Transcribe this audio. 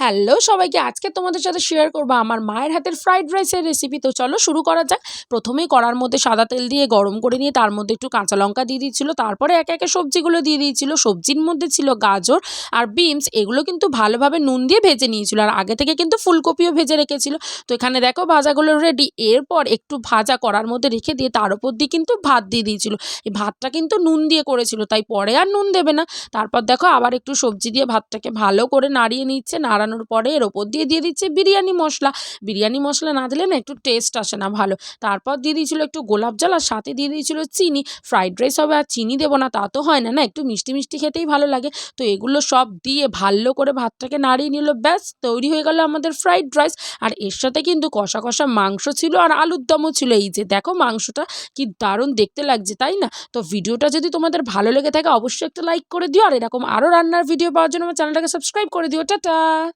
Hello সবাইকে, আজকে তোমাদের সাথে শেয়ার করব আমার মায়ের হাতের ফ্রাইড রাইসের রেসিপি তো চলো শুরু করা যাক। প্রথমেই কড়ার মধ্যে সাদা তেল দিয়ে গরম করে নিয়ে তার মধ্যে একটু কাঁচা লঙ্কা দিয়ে দিয়েছিল। তারপরে একে একে সবজিগুলো দিয়ে দিয়েছিল। সবজির মধ্যে ছিল গাজর আর বিনস এগুলো কিন্তু ভালোভাবে নুন দিয়ে ভেজে নিয়েছিল। আর আগে থেকে কিন্তু ফুলকপিও ভেজে রেখেছিল। তো এখানে দেখো ভাজাগুলো রেডি এরপর একটু ভাজা করার মধ্যে রেখে দিয়ে তার উপর দিয়ে কিন্তু ভাত দিয়ে দিয়েছিল। এই ভাতটা কিন্তু নুন দিয়ে করেছিল, তাই পরে আর নুন দেবে না। তারপর দেখো আবার একটু সবজি দিয়ে ভাতটাকে ভালো করে নাড়িয়ে নিচ্ছে। নাড়ানোর পরে এর ওপর দিয়ে দিয়ে দিচ্ছে বিরিয়ানি মশলা। বিরিয়ানি মশলা না দিলে না একটু টেস্ট আসে না ভালো। তারপর দিয়ে দিয়েছিল একটু গোলাপ জল আর সাথে দিয়ে দিয়েছিল চিনি। ফ্রাইড রাইস হবে আর চিনি দেবো না, তা তো হয় না না? একটু মিষ্টি মিষ্টি খেতেই ভালো লাগে। তো এগুলো সব দিয়ে ভালো করে ভাতটাকে নাড়িয়ে নিল, ব্যাস তৈরি হয়ে গেল আমাদের ফ্রাইড রাইস আর এর সাথে কিন্তু কষা কষা মাংস ছিল আর আলুর দমও ছিল। এই যে দেখো মাংসটা কি দারুণ দেখতে লাগছে, তাই না? তো ভিডিওটা যদি তোমাদের ভালো লেগে থাকে অবশ্যই একটা লাইক করে দিও। আর এরকম আরও রান্নার ভিডিও পাওয়ার জন্য আমার চ্যানেলটাকে সাবস্ক্রাইব করে দিও। টাটা!